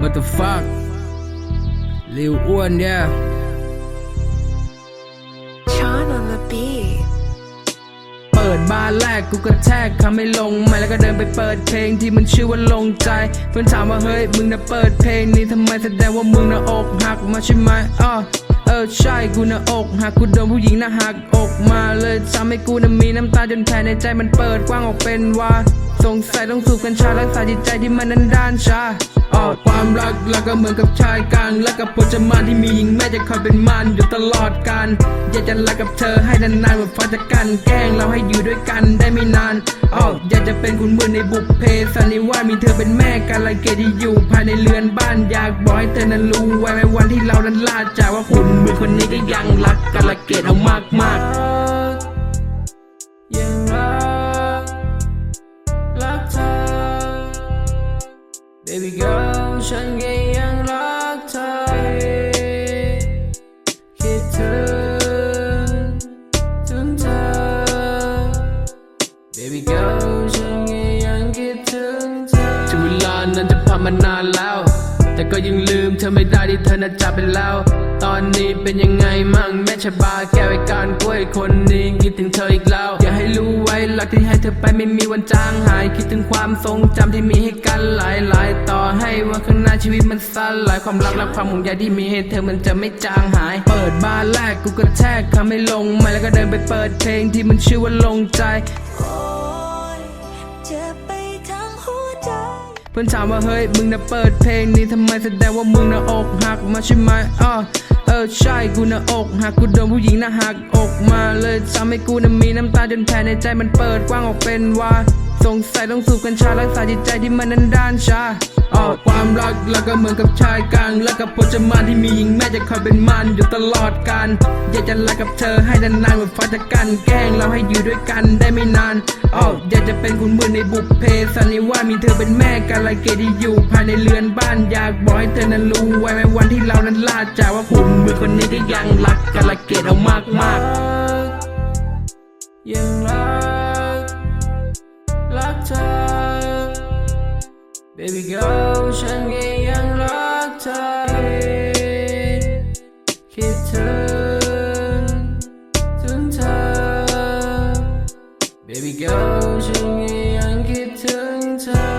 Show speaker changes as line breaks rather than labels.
what the fuck ลิวอ้วนเนี่ย
Sean on the beat.
เปิดบาร์แรกกูก็แทกคำไม่ลงไม่แล้วก็เดินไปเปิดเพลงที่มันชื่อว่าลงใจเพื่อนถามว่าเฮ้ยมึงน่ะเปิดเพลงนี้ทำไมแสดงว่ามึงน่ะอกหักมาใช่ไหมอ้อเออใช่กูน่ะอกหักกูโดนผู้หญิงน่ะหักอกมาเลยทำให้กูน่ะมีน้ำตาจนแผ่ในใจมันเปิดกว้างออกเป็นว่า สงสัยต้องสูบกัญชารักษาจิตใจที่มันนั้นด้านชาอ๋อความรักแล้วก็เหมือนกับชายกลางและกับพจมานที่มีหญิงแม่จะคอยเป็นมันอยู่ตลอดกาลอยากจะรักกับเธอให้นานๆเหมือนฟ้าจะกัน แกล้งเราให้อยู่ด้วยกันได้ไม่นานอ๋ออยากจะเป็นคุณมือในบุพเพสันนิวาสมีเธอเป็นแม่กาละเกตที่อยู่ภายในเรือนบ้านอยากบอกให้เธอนั้นรู้ไว้ในวันที่เรานั้นลาจากว่าคุณมือคนนี้ก็ยังรักกาละเกตเอามากๆ Baby girl ฉันก็ยังรักเธอคิดถึงถึงเธอ Baby girl ฉันก็ยังคิดถึงเธอถึงเวลานั้นจะผ่านมานานแล้ว แต่ก็ยังลืมเธอไม่ได้ที่เธอน่ะจากไปแล้ว ตอนนี้เป็นยังไงมั่งแม่ชะบาแก้วไอ้การกล้วยคนนี้คิดถึงเธออีกแล้ว อย่าให้รู้ไว้รักที่ให้เธอไปไม่มีวันจางหาย คิดถึงความทรงจำที่มีให้กันหลายหลายๆต่อให้ว่าข้างหน้าชีวิตมันสลายความรักและความห่วงใยที่มีให้เธอมันจะไม่จางหาย เปิดบาร์แรกกูก็แทกคำไม่ลงม่แล้วก็เดินไปเปิดเพลงที่มันชื่อว่าลงใจ
เจ็บไปทั้งหัวใจ
เพื่อนถามว่าเฮ้ยมึงน่ะเปิดเพลงนี้ทำไมแสดงว่ามึงน่ะอกหักมาใช่ไหมอ้อ เออใช่กูน่ะอกหักกูโดนผู้หญิงน่ะหักอกมาเลยทำให้กูน่ะมีน้ำตาจนแผลในใจมันเปิดกว้างออกเป็นว่า สงสัยต้องสูบกัญชารักษาจิตใจที่มันนั้นด้านชา ออความรักแล้วก็เหมือนกับชายกลางและกับพจมานที่มีหญิงแม่จะคอยเป็นมันอยู่ตลอดกาลอยากจะรักกับเธอให้นานๆเหมือนฟ้าจะกันแกล้งเราให้อยู่ด้วยกันได้ไม่นานอ๋ออยากจะเป็นคุณมือในบุพเพสันนิวาสมีเธอเป็นแม่กาลเกตที่อยู่ภายในเรือนบ้านอยากบอกให้เธอนั้นรู้ไว้ในวันที่เรานั้นลาจากว่าคุณมือคนนี้ก็ยังรักกาลเกตเอามากมากๆยังรัก ฉันก็ยังรักเธอคิดถึงถึงเธอ Baby girl ฉันก็ยังคิดถึงเธอ